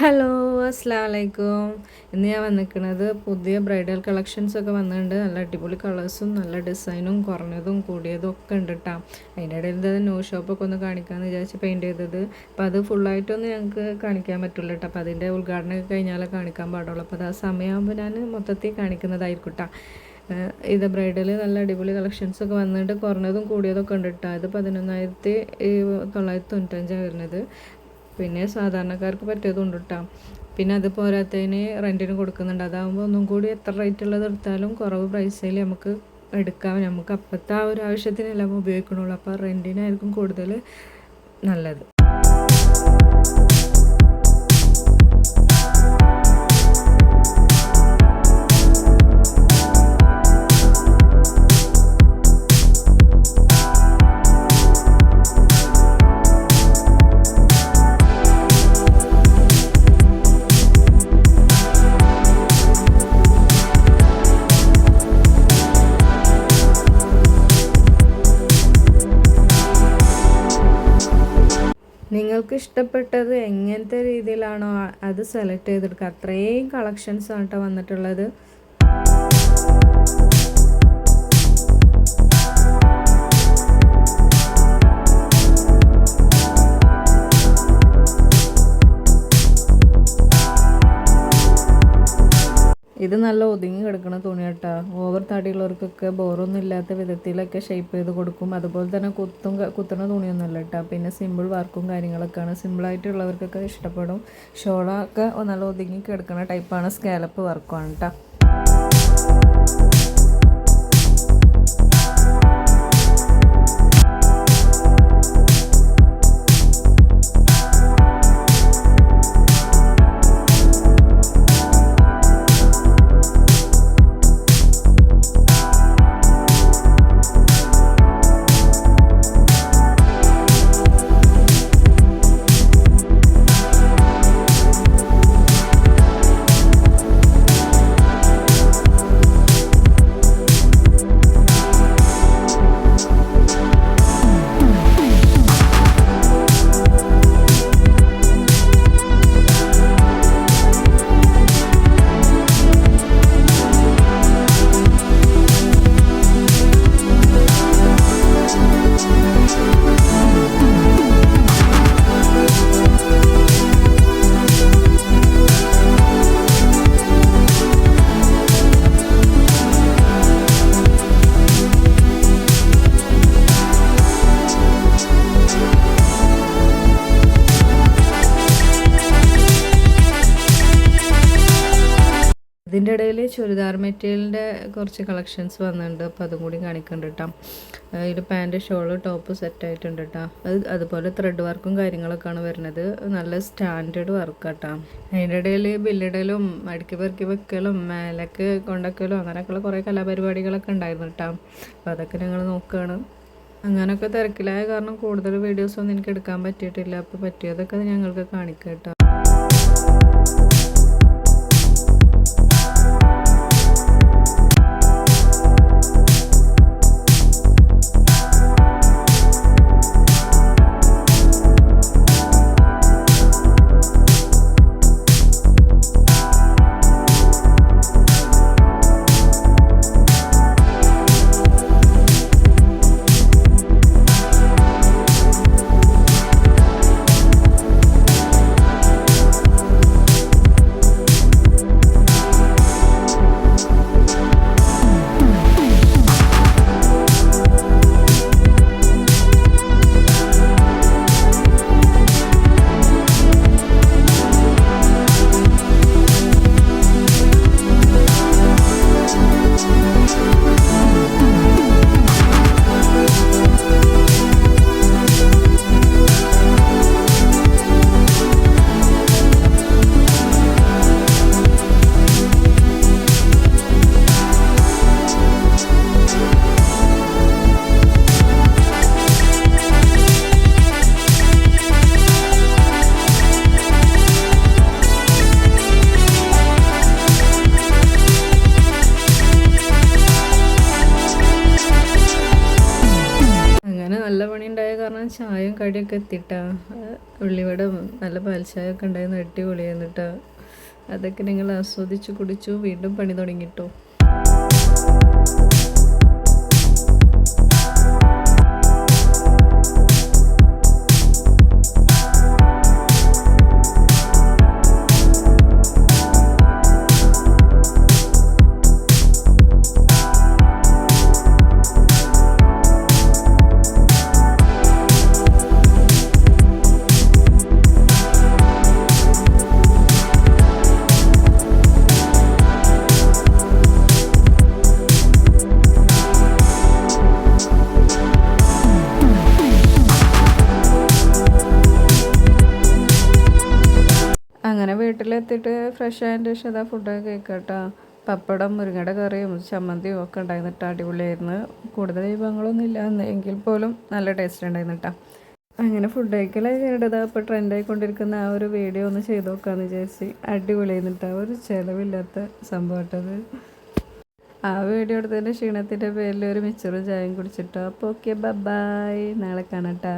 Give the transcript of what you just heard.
Hello അസ്സാം വലൈക്കും ഇന്ന് ഞാൻ വന്നിരിക്കുന്നത് പുതിയ ബ്രൈഡൽ കളക്ഷൻസ് ഒക്കെ വന്നിട്ടുണ്ട്. നല്ല അടിപൊളി കളേഴ്സും നല്ല ഡിസൈനും കുറഞ്ഞതും കൂടിയതും ഒക്കെ ഉണ്ട് കേട്ടോ അതിന്റെ ഇടയിൽ ഇത് ന്യൂ ഷോപ്പൊക്കെ ഒന്ന് കാണിക്കാമെന്ന് വിചാരിച്ച് പെയിന്റ് ചെയ്തത്. അപ്പോൾ അത് ഫുള്ളായിട്ടൊന്നും ഞങ്ങൾക്ക് കാണിക്കാൻ പറ്റില്ല കേട്ടോ അപ്പോൾ അതിന്റെ ഉദ്ഘാടനം കഴിഞ്ഞാലേ കാണിക്കാൻ പാടുള്ളൂ. അപ്പോൾ അത് ആ സമയമാകുമ്പോൾ ഞാൻ മൊത്തത്തിൽ കാണിക്കുന്നതായിരിക്കും ഇത് ബ്രൈഡൽ നല്ല അടിപൊളി കളക്ഷൻസ് ഒക്കെ വന്നിട്ട് കുറഞ്ഞതും കൂടിയതൊക്കെ ഉണ്ട് കേട്ടോ ഇത് പതിനൊന്നായിരത്തി തൊള്ളായിരത്തി തൊണ്ണൂറ്റഞ്ചാണ് വരുന്നത്. പിന്നെ സാധാരണക്കാർക്ക് പറ്റിയതുണ്ട് കേട്ടോ പിന്നെ അത് പോരാത്തതിന് റെന്റിന് കൊടുക്കുന്നുണ്ട്. അതാകുമ്പോൾ ഒന്നും കൂടി എത്ര റേറ്റ് ഉള്ളത് എടുത്താലും കുറവ് പ്രൈസിൽ നമുക്ക് എടുക്കാം. നമുക്ക് അപ്പോഴത്തെ ആ ഒരു ആവശ്യത്തിനെല്ലാം ഉപയോഗിക്കണുള്ളൂ. അപ്പോൾ റെന്റിനായിരിക്കും കൂടുതൽ നല്ലത്. നിങ്ങൾക്ക് ഇഷ്ടപ്പെട്ടത് എങ്ങനത്തെ രീതിയിലാണോ അത് സെലക്ട് ചെയ്തെടുക്കുക. അത്രയും കളക്ഷൻസ് ആണ് വന്നിട്ടുള്ളത്. ഇത് നല്ല ഒതുങ്ങി കിടക്കുന്ന തുണി കേട്ടോ ഓവർ തടിയുള്ളവർക്കൊക്കെ ബോറൊന്നും ഇല്ലാത്ത വിധത്തിലൊക്കെ ഷേപ്പ് ചെയ്ത് കൊടുക്കും. അതുപോലെ തന്നെ കുത്തും കുത്തുന്ന തുണിയൊന്നുമല്ല കേട്ടോ പിന്നെ സിമ്പിൾ വർക്കും കാര്യങ്ങളൊക്കെയാണ്. സിമ്പിളായിട്ടുള്ളവർക്കൊക്കെ ഇഷ്ടപ്പെടും. ഷോളൊക്കെ നല്ല ഒതുങ്ങി കിടക്കുന്ന ടൈപ്പാണ് സ്കാലപ്പ് വർക്കുമാണ് കേട്ടോ ഇതിന്റെ ഇടയിൽ ചുരിദാർ മെറ്റീരിയലിന്റെ കുറച്ച് കളക്ഷൻസ് വന്നിട്ടുണ്ട്. അപ്പോൾ അതും കൂടി കാണിക്കുന്നുണ്ട് കേട്ടോ ഇതിൽ പാന്റ് ഷോൾ ടോപ്പ് സെറ്റ് ആയിട്ടുണ്ട് കേട്ടോ അത് അതുപോലെ ത്രെഡ് വർക്കും കാര്യങ്ങളൊക്കെയാണ് വരുന്നത്. നല്ല സ്റ്റാൻഡേർഡ് വർക്ക് കേട്ടോ അതിന്റെ ഇടയിൽ ബില്ലിടലും അടുക്കി പെറുക്കി വെക്കലും മേലക്ക് കൊണ്ടക്കലും അങ്ങനെയൊക്കെയുള്ള കുറേ കലാപരിപാടികളൊക്കെ ഉണ്ടായിരുന്നു കേട്ടോ അപ്പോൾ അതൊക്കെ ഞങ്ങൾ നോക്കുകയാണ് അങ്ങനെയൊക്കെ തിരക്കിലായ കാരണം കൂടുതൽ വീഡിയോസൊന്നും എനിക്ക് എടുക്കാൻ പറ്റിയിട്ടില്ല. അപ്പോൾ പറ്റിയതൊക്കെ ഞങ്ങൾക്ക് കാണിക്കാം കേട്ടോ ചായയും കടിയൊക്കെ എത്തിട്ടാ ഉള്ളിവട നല്ല പാൽച്ചായ ഒക്കെ ഉണ്ടായിരുന്നു അടിപൊളിയായിരുന്നിട്ടാ അതൊക്കെ നിങ്ങൾ ആസ്വദിച്ച് കുടിച്ചു വീണ്ടും പണി തുടങ്ങിട്ടോ. അങ്ങനെ വീട്ടിലെത്തിയിട്ട് ഫ്രഷ് ആയതിന്റെ ശേഷം അതാ ഫുഡൊക്കെ കഴിക്കട്ടോ. പപ്പടം മുരിങ്ങയുടെ കറിയും ചമ്മന്തിയും ഒക്കെ ഉണ്ടായിരുന്നിട്ട് അടിപൊളിയായിരുന്നു. കൂടുതൽ വിഭവങ്ങളൊന്നും ഇല്ല. എങ്കിൽ പോലും നല്ല ടേസ്റ്റ് ഉണ്ടായിരുന്നു കേട്ടോ അങ്ങനെ ഫുഡ് കഴിക്കലത് ഇപ്പോൾ ട്രെൻഡ് ട്രെൻഡായിക്കൊണ്ടിരിക്കുന്ന ആ ഒരു വീഡിയോ ഒന്ന് ചെയ്ത് നോക്കാമെന്ന് വിചാരിച്ച് ആ ഒരു ചിലവില്ലാത്ത സംഭവട്ടത് ആ വീഡിയോ എടുത്തതിന്റെ ക്ഷീണത്തിന്റെ പേരിൽ ഒരു മിച്ചറും ചായയും കുടിച്ചിട്ടോ. അപ്പോൾ ഓക്കെ ബബായ് നാളെ കാണാട്ടാ.